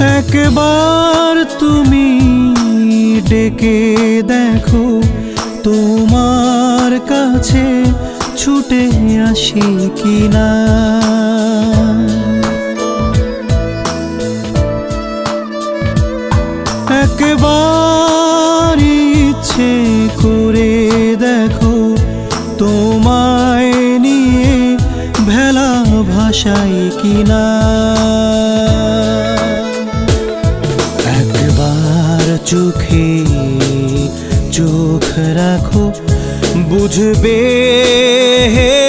একবার তুমি ডেকে দেখো, তোমার কাছে ছুটে আসি কিনা। একবার ইচ্ছে করে দেখো, তোমায় নিয়ে ভেলা ভাষাই কিনা। চোখে চোখ রাখো বুঝবে ভালোবাসি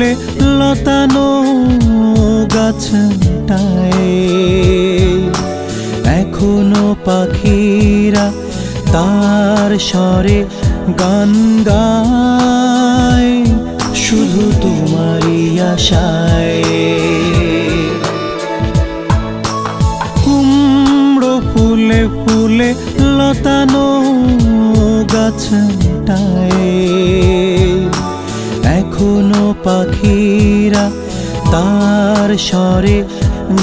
ফুলে লতানো গাছটায়। এখনও পাখিরা তার স্বরে গান গায়, শুধু তোমারই আশায়। কুমড়ো ফুলে ফুলে লতানো গাছটায়। পাখিরা তার স্বরে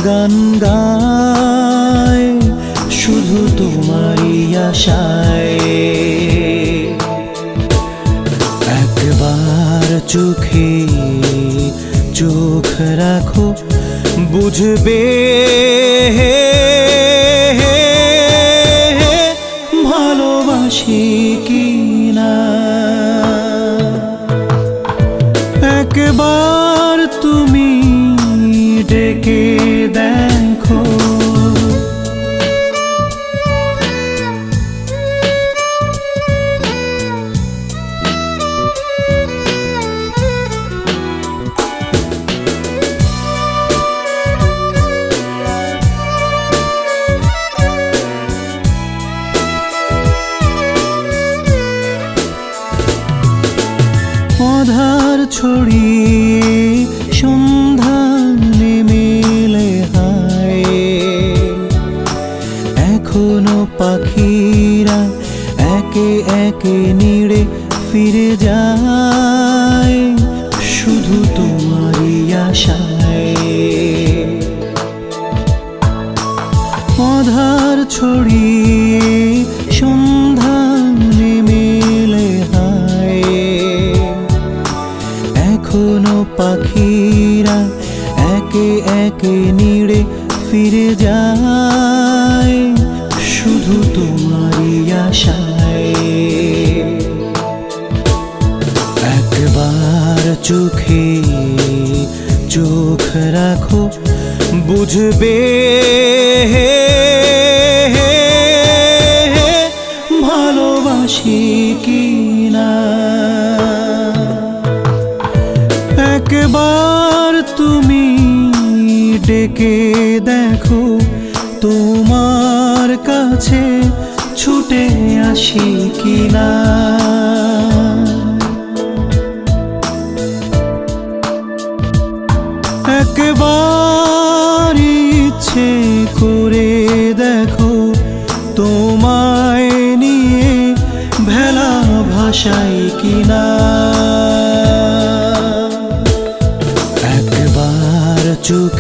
গান গায় শুধু তোমারই আশায়। একবার চোখে চোখ রাখো বুঝবে ভালোবাসি ডেকে দেখো। অধার ছড়িয়ে এখনও পাখিরা একে একে নিড়ে ফিরে যায়। শুধু তোমারই আশায়। অধার ছড়িয়ে সন্ধ্যা নেমেলে হায়। এখনও পাখিরা একে একে নিড়ে ফিরে যায়। শুধু তোমারই আশায়। একবার চোখে চোখ রাখো বুঝবে ভালোবাসি কিনা। একবার তুমি ডেকে দেখো তোমার কাছে ছুটে আসি কিনা? একবার ইচ্ছে করে দেখো তোমায় নিয়ে ভেলা ভাষাই কিনা? চোখ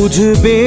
বুঝবে